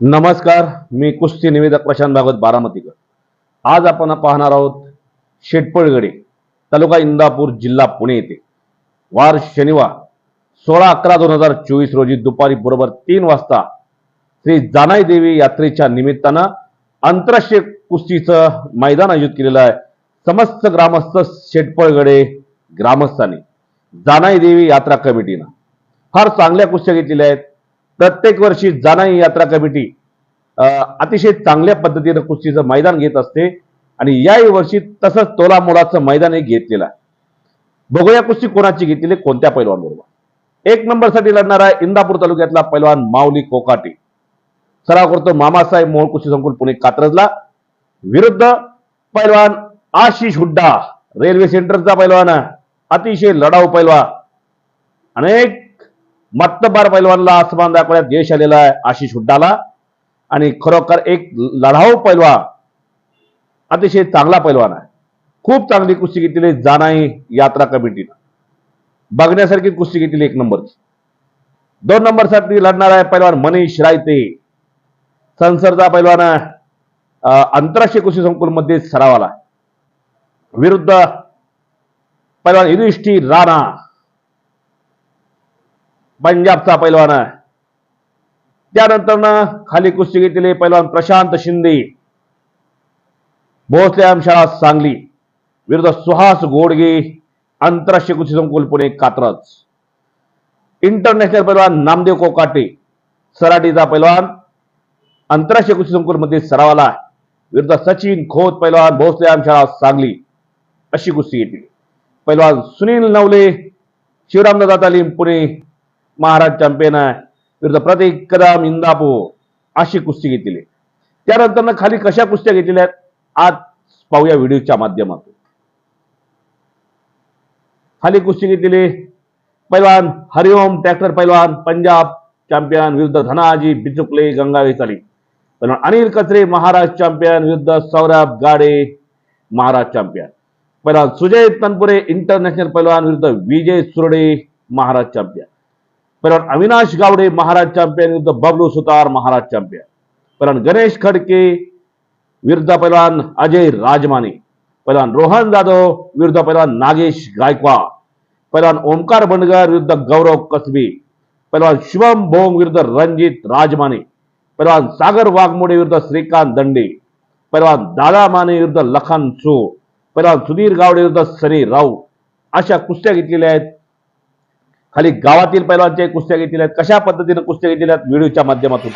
नमस्कार मी कुस्ती निवेदक प्रशांत भागवत बारामतीकर. आज आपण पाहणार आहोत शेटपळगडे तालुका इंदापूर जिल्हा पुणे येथे. वार शनिवार सोळा अकरा दोन हजार चोवीस रोजी दुपारी बरोबर तीन वाजता श्री जानाई देवी यात्रेच्या निमित्तानं आंतरराष्ट्रीय कुस्तीचं मैदान आयोजित केलेलं आहे. समस्त ग्रामस्थ शेटपळगडे ग्रामस्थांनी जानाई देवी यात्रा कमिटीनं. फार चांगल्या कुस्त्या घेतलेल्या आहेत. प्रत्येक वर्षी जानाई यात्रा कमिटी अतिशय चांगल्या पद्धतीनं कुस्तीचं मैदान घेत असते आणि याही वर्षी तसंच तोलामोलाचं मैदान एक घेतलेलं आहे. बघूया कुस्ती कोणाची घेतलेली कोणत्या पैलवान बरोबर एक नंबरसाठी इंदापूर तालुक्यातला पैलवान माऊली कोकाटे. सराव करतो मामासाहेब मोहोळ कुस्ती संकुल पुणे कात्रजला. विरुद्ध पैलवान आशिष हुड्डा रेल्वे सेंटरचा पैलवान अतिशय लढाऊ पैलवान. अनेक मत्तबार पैलवानला आसमान दाखवण्यात यश आलेलं आहे आशिष हुड्डाला. आणि खरोखर एक लढाऊ पैलवान अतिशय चांगला पैलवान आहे. खूप चांगली कुस्ती घेतलेली जानाई यात्रा कमिटीनं. बघण्यासारखी कुस्ती घेतली एक नंबरची दोन नंबरसाठी लढणार आहे पैलवान मनीष रायते. संसरचा पैलवान आहे. आंतरराष्ट्रीय कुस्ती संकुलमध्ये सरावाला. विरुद्ध पैलवान युधिष्ठिर राणा. पंजाबचा पैलवान आहे. त्यानंतर खाली कुस्ती घेतलेले पैलवान प्रशांत शिंदे. भोसले शाळा सांगली. विरुद्ध सुहास गोडगे आंतरराष्ट्रीय कुस्ती संकुल पुणे कात्रज. इंटरनॅशनल पैलवान नामदेव कोकाटे. सराटीचा पैलवान आंतरराष्ट्रीय कुस्ती संकुलमध्ये सरावाला विरुद्ध सचिन खोत पैलवान भोसले शाळा सांगली. अशी कुस्ती घेतली. पैलवान सुनील नवले शिवरामदादा तालीम पुणे महाराज चॅम्पियन आहे. विरुद्ध प्रतीक कदम इंदापूर अशी कुस्ती घेतली. त्यानंतर खाली कशा कुस्त्या घेतलेल्या आहेत? आज पाहूया व्हिडिओच्या माध्यमातून. खाली कुस्ती घेतलेली पैलवान हरिओम ट्रॅक्टर पैलवान पंजाब चॅम्पियन विरुद्ध धनाजी बिचुकले गंगावे चाली पैलवान अनिल कचरे महाराज चॅम्पियन विरुद्ध सौरभ गाडे महाराज चॅम्पियन. पैलवान सुजय तनपुरे इंटरनॅशनल पैलवान विरुद्ध विजय सुरडे महाराज चॅम्पियन. पैलवान अविनाश गावडे महाराज चॅम्पियन विरुद्ध बबलू सुतार महाराज चॅम्पियन. पैलवान गणेश खडके विरुद्ध पैलवान अजय राजमाने. पैलवान रोहन जाधव विरुद्ध पैलवान नागेश गायकवाड. पैलवान ओमकार बंडगर विरुद्ध गौरव कसबे. पैलवान शिवम भोंग विरुद्ध रणजित राजमाने. पैलवान सागर वाघमोडे विरुद्ध श्रीकांत दंडे. पैलवान दादा माने विरुद्ध लखन सो. पैलवान सुधीर गावडे विरुद्ध सनी राऊ अशा कुस्त्या घेतलेल्या आहेत. खाली गावातील पैलवानच्या कुस्त्या घेतलेल्या आहेत. कशा पद्धतीने कुस्त्या घेतलेल्या आहेत? व्हिडिओच्या माध्यमातून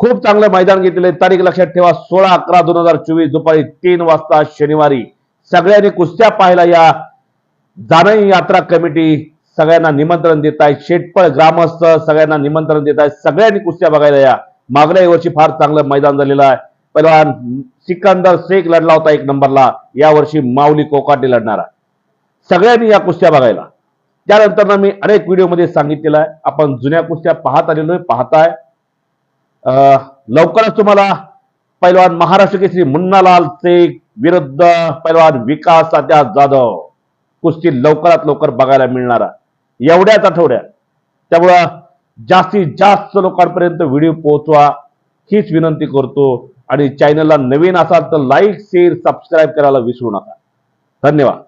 खूप चांगलं मैदान घेतलेलं आहे. तारीख लक्षात ठेवा सोळा अकरा दोन हजार चोवीस दुपारी तीन वाजता शनिवारी. सगळ्यांनी कुस्त्या पाहायला या. जाणई यात्रा कमिटी सगळ्यांना निमंत्रण देत आहे. शेटपळ ग्रामस्थ सगळ्यांना निमंत्रण देत आहे. सगळ्यांनी कुस्त्या बघायला या. मागल्या वर्षी फार चांगलं मैदान झालेलं आहे. पहिलवान सिकंदर शेख लढला होता एक नंबरला. या वर्षी माऊली कोकाटे लढणार. आहे सगळ्यांनी या कुस्त्या बघायला. त्यानंतर मी अनेक व्हिडिओमध्ये सांगितलेलं आहे. आपण जुन्या कुस्त्या पाहत आलेलो आहे पाहताय. लवकरच तुम्हाला पैलवान महाराष्ट्र केसरी मुन्नालाल शेख विरुद्ध पैलवान विकास सध्या जाधव कुस्ती लवकरात लवकर बघायला मिळणार एवढ्याच आठवड्यात त्यामुळं जास्तीत जास्त लोकांपर्यंत व्हिडिओ पोहोचवा हीच विनंती करतो आणि चॅनलला नवीन असाल तर लाईक शेअर सबस्क्राईब करायला विसरू नका. धन्यवाद.